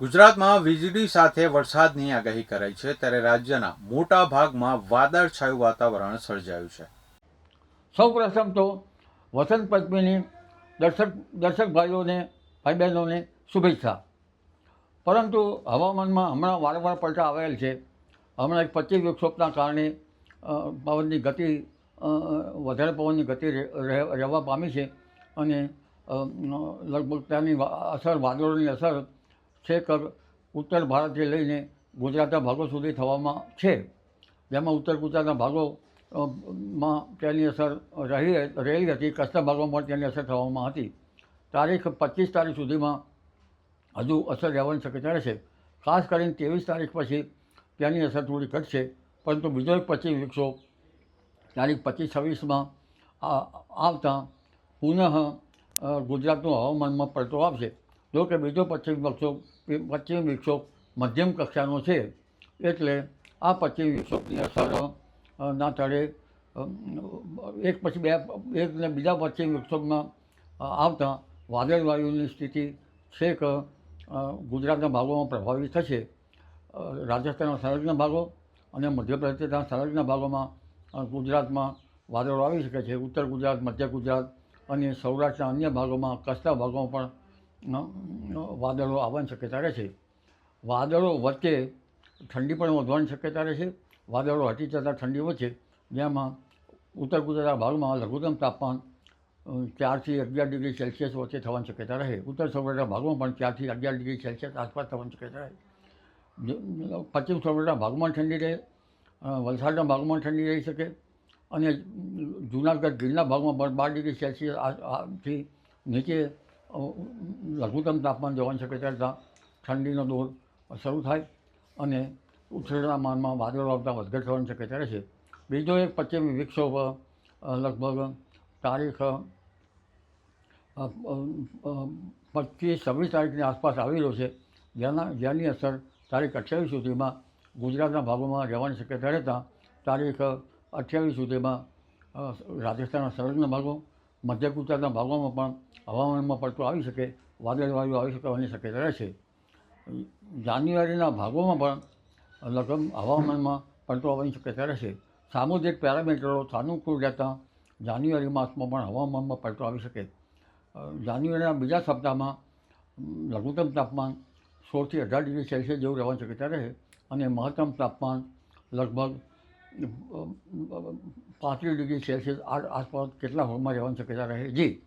ગુજરાતમાં વીજળી સાથે વરસાદની આગાહી કરાઈ છે ત્યારે રાજ્યના મોટા ભાગમાં વાદળછાયું વાતાવરણ સર્જાયું છે. સૌ પ્રથમ તો વસંત પંચમીની દર્શક દર્શક ભાઈઓને ભાઈ બહેનોને શુભેચ્છા. પરંતુ હવામાનમાં હમણાં વારંવાર પલટા આવેલ છે. હમણાં એક પચીસ વિક્ષોભના કારણે પવનની ગતિ વધારે પવનની ગતિ રહે- રહે- રહેવા પામી છે અને લગભગ ત્યાંની અસર વાદળોની અસર છેક ઉત્તર ભારતથી લઈને ગુજરાતના ભાગો સુધી થવામાં છે. જેમાં ઉત્તર ગુજરાતના ભાગો માં તેની અસર રહી, રહેલી હતી. કચ્છના ભાગોમાં પણ તેની અસર થવામાં હતી. તારીખ પચીસ તારીખ સુધીમાં હજુ અસર રહેવાની શક્યતા રહેશે ખાસ કરીને ત્રેવીસ તારીખ પછી તેની અસર થોડી ઘટશે. પરંતુ બીજો એક પચીસ વિક્ષોભ તારીખ પચીસ છવ્વીસમાં આવતા પુનઃ ગુજરાતનું હવામાનમાં પલટો આવશે. જો કે બીજો પશ્ચિમ વિક્ષોભ પશ્ચિમ વિક્ષોભ મધ્યમ કક્ષાનો છે, એટલે આ પશ્ચિમ વિક્ષોભની અસર ના તળે એક પછી બે, એક ને બીજા પશ્ચિમ વિક્ષોભમાં આવતા વાદળવાયુની સ્થિતિ છેક ગુજરાતના ભાગોમાં પ્રભાવિત થશે. રાજસ્થાનના સરહદના ભાગો અને મધ્યપ્રદેશના સરહદના ભાગોમાં ગુજરાતમાં વાદળો આવી શકે છે. ઉત્તર ગુજરાત, મધ્ય ગુજરાત અને સૌરાષ્ટ્રના અન્ય ભાગોમાં, કચ્છના ભાગોમાં પણ વાદળો આવવાની શક્યતા રહેશે. વાદળો વચ્ચે ઠંડી પણ વધવાની શક્યતા રહેશે. વાદળો હટી જતાં ઠંડી વધશે જેમાં ઉત્તર ગુજરાતના ભાગમાં લઘુત્તમ તાપમાન ચારથી અગિયાર ડિગ્રી સેલ્સિયસ વચ્ચે થવાની શક્યતા રહે. ઉત્તર સૌરાષ્ટ્રના ભાગમાં પણ ચારથી અગિયાર ડિગ્રી સેલ્સિયસ આસપાસ થવાની શક્યતા રહે. પશ્ચિમ સૌરાષ્ટ્રના ભાગમાં ઠંડી રહે વલસાડના ભાગમાં ઠંડી રહી શકે અને જૂનાગઢ ગીરના ભાગમાં પણ બાર ડિગ્રી સેલ્સિયસથી નીચે લઘુત્તમ તાપમાન જવાની શકે રહેતા ઠંડીનો દોર શરૂ થાય અને ઉત્તરાયણમાં વાદળો આવતા વધઘટ થવાની શક્યતા રહેશે બીજો એક પશ્ચિમ વિક્ષોભ લગભગ તારીખ પચીસ છવ્વીસ તારીખની આસપાસ આવી રહ્યો છે. જેના, જેની અસર તારીખ અઠ્યાવીસ સુધીમાં ગુજરાતના ભાગોમાં રહેવાની શક્યતા રહેતા તારીખ અઠ્યાવીસ સુધીમાં રાજસ્થાનના સરહદના ભાગો મધ્ય ગુજરાતના ભાગોમાં પણ હવામાનમાં પડતો આવી શકે વાદળવાયુ આવી શકવાની શક્યતા રહેશે જાન્યુઆરીના ભાગોમાં પણ લગભગ હવામાનમાં પડતો આવવાની શક્યતા રહેશે સામુદ્રિક પેરામીટરો સાનુકૂળ રહેતા જાન્યુઆરી માસમાં પણ હવામાનમાં પડતો આવી શકે. જાન્યુઆરીના બીજા સપ્તાહમાં લઘુત્તમ તાપમાન સોળથી અઢાર ડિગ્રી સેલ્સિયસ જેવું રહેવાની શક્યતા રહે અને મહત્તમ તાપમાન લગભગ પાંત્રીસ ડિગ્રી સેલ્સિયસ આસપાસ કેટલા હોલમાં રહેવાની શક્યતા રહે? જી.